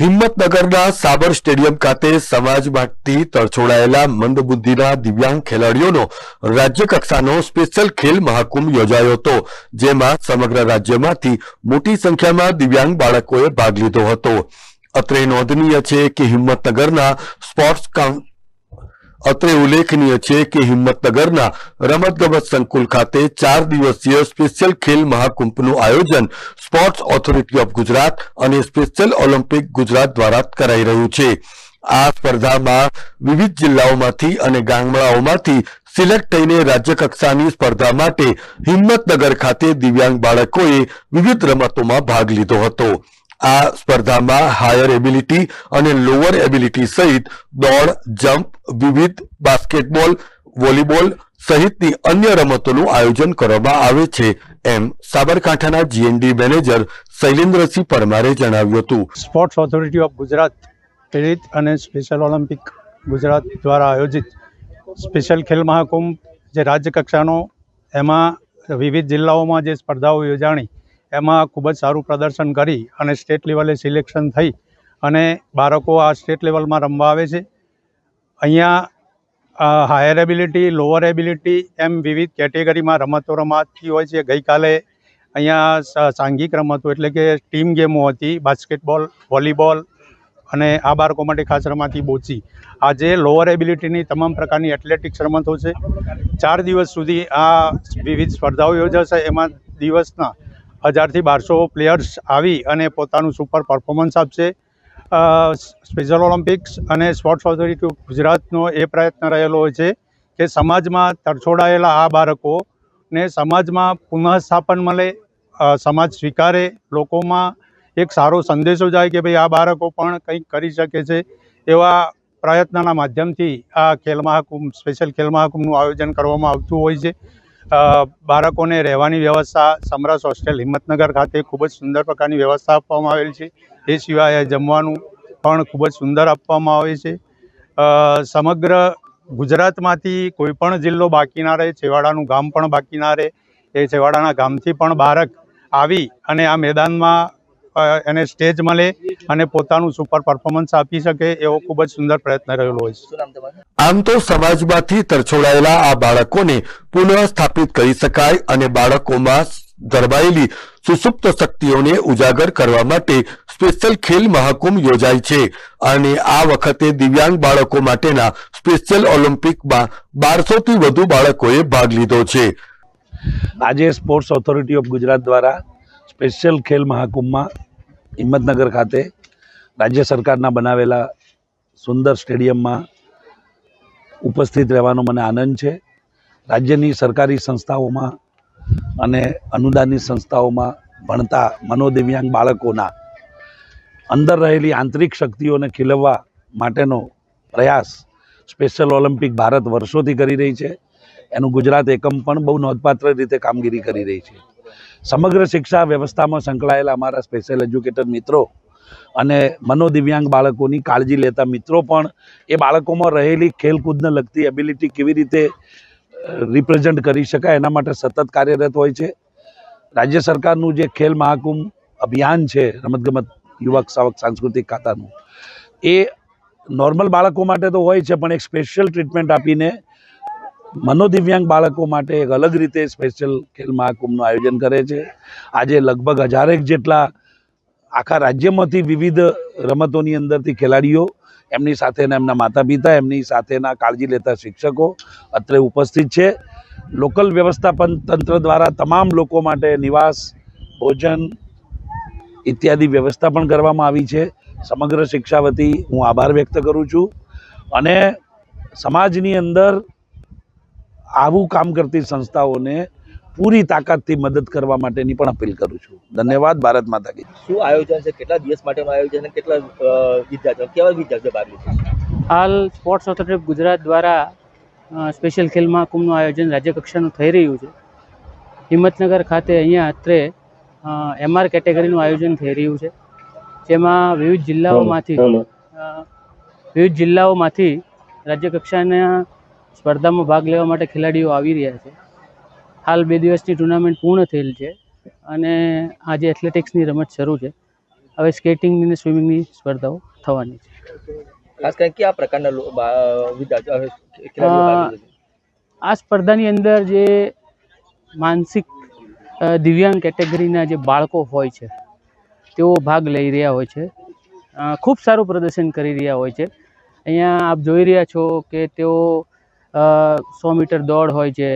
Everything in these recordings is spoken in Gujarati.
હિંમતનગરના સાબર સ્ટેડિયમ ખાતે સમાજ માટે તરછોડાયેલા મંદબુદ્ધિના દિવ્યાંગ ખેલાડીઓનો રાજ્યકક્ષાનો સ્પેશિયલ ખેલ મહાકુંભ યોજાયો હતો, જેમાં સમગ્ર રાજ્યમાંથી મોટી સંખ્યામાં દિવ્યાંગ બાળકોએ ભાગ લીધો હતો. અત્રે નોંધનીય છે કે હિંમતનગરના સ્પોર્ટ્સ અત્રે ઉલ્લેખનીય છે કે હિંમતનગરના રમતગમત સંકુલ ખાતે ચાર દિવસીય સ્પેશિયલ ખેલ મહાકુંભનું આયોજન સ્પોર્ટ્સ ઓથોરિટી ઓફ ગુજરાત અને સ્પેશિયલ ઓલિમ્પિક ગુજરાત દ્વારા કરાઈ રહ્યું છે. આ સ્પર્ધામાં વિવિધ જિલ્લાઓમાંથી અને ગામડાઓમાંથી સિલેક્ટ થઈને રાજ્ય કક્ષાની સ્પર્ધા માટે હિંમતનગર ખાતે દિવ્યાંગ બાળકોએ વિવિધ રમતોમાં ભાગ લીધો હતો. આ સ્પર્ધામાં હાયર એબિલિટી અને લોઅર એબિલિટી સહિત દોડ જમ્પ વિવિધ બાસ્કેટબોલ વોલીબોલ સહિતની અન્ય રમતોનું આયોજન કરવામાં આવે છે, એમ સાબરકાંઠાના જીએનડી મેનેજર શૈલેન્દ્રસિંહ પરમારે જણાવ્યું હતું. સ્પોર્ટ્સ ઓથોરિટી ઓફ ગુજરાત પ્રેરિત અને સ્પેશિયલ ઓલિમ્પિક ગુજરાત દ્વારા આયોજિત સ્પેશિયલ ખેલ મહાકુંભ જે રાજ્ય કક્ષાનો એમાં વિવિધ જિલ્લાઓમાં જે સ્પર્ધાઓ યોજાણી એમાં ખૂબ જ સારું પ્રદર્શન કરી અને સ્ટેટ લેવલે સિલેક્શન થઈ અને બાળકો આ સ્ટેટ લેવલમાં રમવા આવે છે. અહીંયા હાયર એબિલિટી લોઅર એબિલિટી એમ વિવિધ કેટેગરીમાં રમતો રમાતી હોય છે. ગઈકાલે અહીંયા સાંઘિક રમતો એટલે કે ટીમ ગેમો હતી, બાસ્કેટબોલ, વોલીબોલ અને આ બાળકો માટે ખાસ રમાતી બોચી. આજે લોઅર એબિલિટીની તમામ પ્રકારની એથ્લેટિક્સ રમતો છે. ચાર દિવસ સુધી આ વિવિધ સ્પર્ધાઓ યોજાશે. એમાં દિવસના હજારથી બારસો પ્લેયર્સ આવી અને પોતાનું સુપર પરફોર્મન્સ આપશે. સ્પેશિયલ ઓલિમ્પિક્સ અને સ્પોર્ટ્સ ઓથોરિટી ઓફ ગુજરાતનો એ પ્રયત્ન રહેલો હોય છે કે સમાજમાં તરછોડાયેલા આ બાળકોને સમાજમાં પુનઃસ્થાપન મળે સમાજ સ્વીકારે, લોકોમાં એક સારો સંદેશો જાય કે ભાઈ આ બાળકો પણ કંઈક કરી શકે છે એવા પ્રયત્નના માધ્યમથી આ ખેલ મહાકુંભ, સ્પેશિયલ ખેલ મહાકુંભનું આયોજન કરવામાં આવતું હોય છે. બાળકોને રહેવાની વ્યવસ્થા સમરસ હોસ્ટેલ હિંમતનગર ખાતે ખૂબ જ સુંદર પ્રકારની વ્યવસ્થા આપવામાં આવેલ છે. એ સિવાય જમવાનું પણ ખૂબ જ સુંદર આપવામાં આવે છે. સમગ્ર ગુજરાતમાંથી કોઈ પણ જિલ્લો બાકી ના રહે, છેવાડાનું ગામ પણ બાકી ના રહે. એ છેવાડાના ગામથી પણ બાળક આવી અને આ મેદાનમાં એને સ્ટેજ મળે અને પોતાનું સુપર પરફોર્મન્સ આપી શકે એવો ખૂબ જ સુંદર પ્રયત્ન રહેલો હોય છે. આમ તો સમાજમાંથી તરછોડાયેલા આ બાળકોને પુનઃ સ્થાપિત કરી શકાય અને બાળકોમાં ગરબાયેલી સુસુપ્ત શક્તિઓને ઉજાગર કરવા માટે સ્પેશિયલ ખેલ મહાકુંભ યોજાય છે અને આ વખતે દિવ્યાંગ બાળકો માટેના સ્પેશિયલ ઓલિમ્પિકમાં બારસોથી વધુ બાળકોએ ભાગ લીધો છે. આજે સ્પોર્ટ્સ ઓથોરિટી ઓફ ગુજરાત દ્વારા સ્પેશિયલ ખેલ મહાકુંભમાં હિંમતનગર ખાતે રાજ્ય સરકારના બનાવેલા સુંદર સ્ટેડિયમમાં ઉપસ્થિત રહેવાનો મને આનંદ છે. રાજ્યની સરકારી સંસ્થાઓમાં અને અનુદાનિત સંસ્થાઓમાં ભણતા મનોદિવ્યાંગ બાળકોના અંદર રહેલી આંતરિક શક્તિઓને ખીલવવા માટેનો પ્રયાસ સ્પેશિયલ ઓલિમ્પિક ભારત વર્ષોથી કરી રહી છે. એનું ગુજરાત એકમ પણ બહુ નોંધપાત્ર રીતે કામગીરી કરી રહી છે. સમગ્ર શિક્ષા વ્યવસ્થામાં સંકળાયેલા અમારા સ્પેશિયલ એજ્યુકેટર મિત્રો અને મનોદિવ્યાંગ બાળકોની કાળજી લેતા મિત્રો પણ એ બાળકોમાં રહેલી ખેલકૂદને લગતી એબિલિટી કેવી રીતે રિપ્રેઝન્ટ કરી શકાય એના માટે સતત કાર્યરત હોય છે. રાજ્ય સરકારનું જે ખેલ મહાકુંભ અભિયાન છે, રમતગમત, યુવક સાવક સાંસ્કૃતિક ખાતાનું, એ નોર્મલ બાળકો માટે તો હોય છે, પણ એક સ્પેશિયલ ટ્રીટમેન્ટ આપીને મનોદિવ્યાંગ બાળકો માટે એક અલગ રીતે સ્પેશિયલ ખેલ મહાકુંભનું આયોજન કરે છે. આજે લગભગ હજારેક જેટલા આખા રાજ્યમાંથી વિવિધ રમતોની અંદરથી ખેલાડીઓ એમની સાથેના એમના માતા પિતા એમની સાથેના કાળજી લેતા શિક્ષકો અત્રે ઉપસ્થિત છે. લોકલ વ્યવસ્થાપન તંત્ર દ્વારા તમામ લોકો માટે નિવાસ, ભોજન ઇત્યાદિ વ્યવસ્થા પણ કરવામાં આવી છે. સમગ્ર શિક્ષા વતી હું આભાર વ્યક્ત કરું છું. અને સમાજની અંદર આવું કામ કરતી સંસ્થાઓને પૂરી તાકાતથી મદદ કરવા માટેની પણ અપીલ કરું છું. ધન્યવાદ ભારત માતા કી શું આયોજન છે? કેટલા દિવસ માટેનું આયોજન અને કેટલા વિદ્યાર્થીઓ કેવા વિદ્યાર્થીઓ ભાગ લીધો હાલ સ્પોર્ટ્સ ઓથોરિટી ઓફ ગુજરાત દ્વારા સ્પેશિયલ ખેલ મહાકુંભનું આયોજન રાજ્ય કક્ષાનું થઈ રહ્યું છે. હિંમતનગર ખાતે અહીંયા અત્રે એમઆર કેટેગરીનું આયોજન થઈ રહ્યું છે. જેમાં વિવિધ જિલ્લાઓમાંથી વિવિધ જિલ્લાઓમાંથી રાજ્ય કક્ષાના સ્પર્ધામાં ભાગ લેવા માટે ખેલાડીઓ આવી રહ્યા છે. હાલ બે દિવસની ટુર્નામેન્ટ પૂર્ણ થયેલ છે અને આજે એથ્લેટિક્સની રમત શરૂ છે. હવે સ્કેટિંગની અને સ્વિમિંગની સ્પર્ધાઓ થવાની છે. ખાસ કરીને કયા પ્રકારના? આ સ્પર્ધાની અંદર જે માનસિક દિવ્યાંગ કેટેગરીના જે બાળકો હોય છે તેઓ ભાગ લઈ રહ્યા હોય છે. ખૂબ સારું પ્રદર્શન કરી રહ્યા હોય છે. અહીંયા આપ જોઈ રહ્યા છો કે તેઓ સો મીટર દોડ હોય છે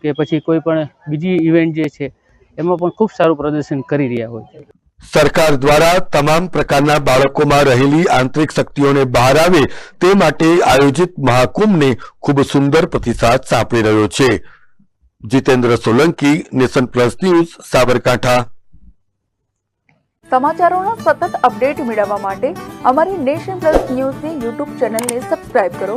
કે પછી કોઈ પણ બીજી ઇવેન્ટ જે છે એમાં પણ ખૂબ સારું પ્રદર્શન કરી રહ્યા હોય છે. સરકાર દ્વારા તમામ પ્રકારના બાળકોમાં રહેલી આંતરિક શક્તિઓને બહાર આવે તે માટે આયોજિત મહાકુંભને ખૂબ સુંદર પ્રતિસાદ સાંપડી રહ્યો છે. Jitendra Solanki Nation Plus News Sabarkantha. સમાચારોનો સતત અપડેટ મેળવવા માટે અમારી નેશન પ્લસ ન્યૂઝની યુટ્યુબ ચેનલને સબસ્ક્રાઇબ કરો.